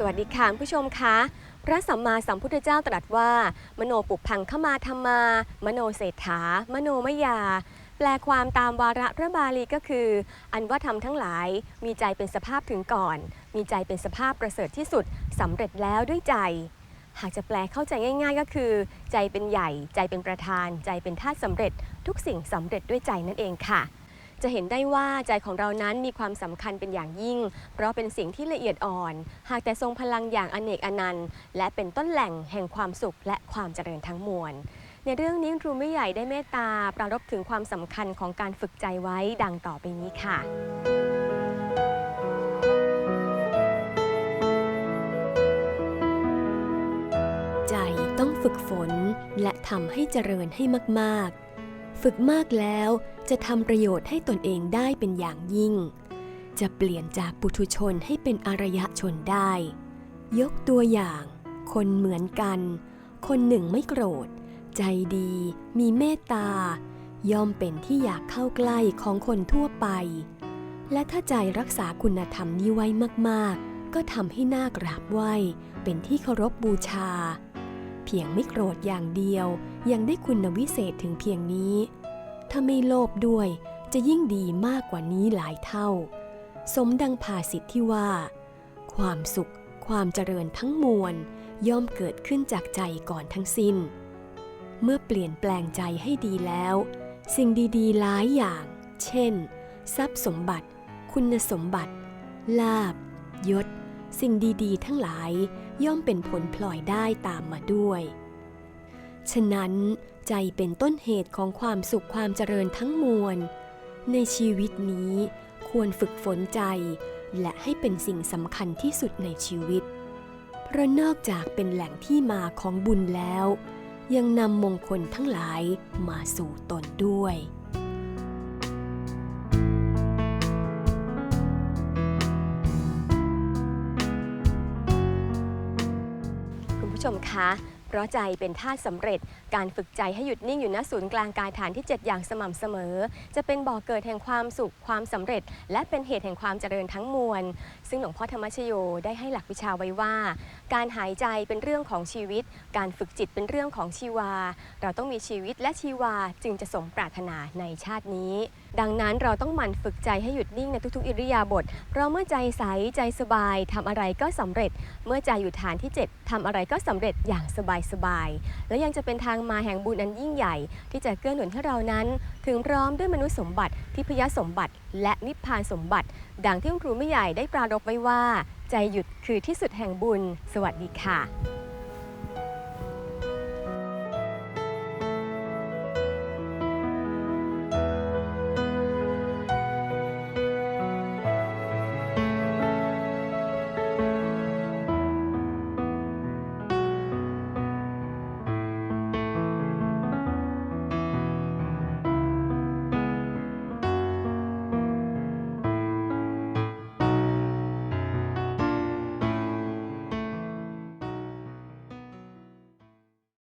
สวัสดีค่ะผู้ชมคะพระสัมมาสัมพุทธเจ้าตรัสว่า มโนปุพังขมาธรรมา มโนเศรษฐามโนมยา แปลความตามวาระพระบาลีก็คือ อันว่าธรรมทั้งหลาย มีใจเป็นสภาพถึงก่อน มีใจเป็นสภาพประเสริฐที่สุดสำเร็จแล้วด้วยใจ หากจะแปลเข้าใจง่าย ๆ ก็คือ ใจเป็นใหญ่ ใจเป็นประธาน ใจเป็นธาตุสำเร็จ ทุกสิ่งสำเร็จด้วยใจนั่นเองค่ะ จะเห็นได้ว่าใจของเรานั้นมีความสำคัญเป็นอย่างยิ่ง เพราะเป็นสิ่งที่ละเอียดอ่อน หากแต่ทรงพลังอย่างอเนกอนันต์ และเป็นต้นแหล่งแห่งความสุขและความเจริญทั้งมวลในเรื่องนี้ครูไม่ใหญ่ได้เมตตาปรารบถึงความสำคัญของการฝึกใจไว้ดังต่อไปนี้ค่ะ ใจต้องฝึกฝนและทำให้เจริญให้มาก ๆ ฝึกมากแล้วจะทำประโยชน์ให้ตนเองได้เป็นอย่างยิ่ง จะเปลี่ยนจากปุถุชนให้เป็นอารยะชนได้ ยกตัวอย่าง คนเหมือนกัน คนหนึ่งไม่โกรธ ใจดี มีเมตตา ย่อมเป็นที่อยากเข้าใกล้ของคนทั่วไป และถ้าใจรักษาคุณธรรมนี้ไว้มากๆ ก็ทำให้น่ากราบไหว้ เป็นที่เคารพบูชา เพียงไม่โกรธอย่างเดียว ยังได้คุณวิเศษถึงเพียงนี้ ถ้าไม่โลภด้วย จะยิ่งดีมากกว่านี้หลายเท่า สมดังภาษิตที่ว่า ความสุข ความเจริญทั้งมวล ย่อมเกิดขึ้นจากใจก่อนทั้งสิ้น เมื่อเปลี่ยนแปลงใจให้ดีแล้ว สิ่งดีๆ หลายอย่าง เช่น ทรัพย์สมบัติ คุณสมบัติ ลาบ ยศ สิ่งดีๆ ทั้งหลายย่อมเป็นผลพลอยได้ตามมาด้วย ฉะนั้นใจเป็นต้นเหตุของความสุขความเจริญทั้งมวล ในชีวิตนี้ควรฝึกฝนใจ และให้เป็นสิ่งสำคัญที่สุดในชีวิต เพราะนอกจากเป็นแหล่งที่มาของบุญแล้ว ยังนำมงคลทั้งหลายมาสู่ตนด้วย ผู้ชมคะ เพราะใจเป็นธาตุสำเร็จ การฝึกใจให้หยุดนิ่งอยู่ณศูนย์กลางกายฐานที่ 7 อย่างสม่ำเสมอ จะเป็นบ่อกเกิดแห่งความสุขความสำเร็จ และเป็นเหตุแห่งความเจริญทั้งมวล ซึ่งหลวงพ่อธรรมชโยได้ให้หลักวิชาไว้ว่า การหายใจเป็นเรื่องของชีวิต การฝึกจิตเป็นเรื่องของชีวา เราต้องมีชีวิตและชีวาจึงจะสมปรารถนาในชาตินี้ ดังนั้นเราต้องหมั่นฝึกใจให้หยุดนิ่งในทุกๆ อิริยาบถเพราะเมื่อใจใสใจสบายทำอะไรก็สำเร็จ เมื่อใจอยู่ฐานที่ 7ทำอะไรก็สำเร็จอย่างสบายสบายๆ และยังจะเป็นทางมาแห่งบุญอันยิ่งใหญ่ ที่จะเกื้อหนุนให้เรานั้น ถึงพร้อมด้วยมนุษย์สมบัติทิพยสมบัติ และนิพพานสมบัติ ดังที่คุณครูไม่ใหญ่ได้ปรารบไว้ว่า ใจหยุดคือที่สุดแห่งบุญ สวัสดีค่ะ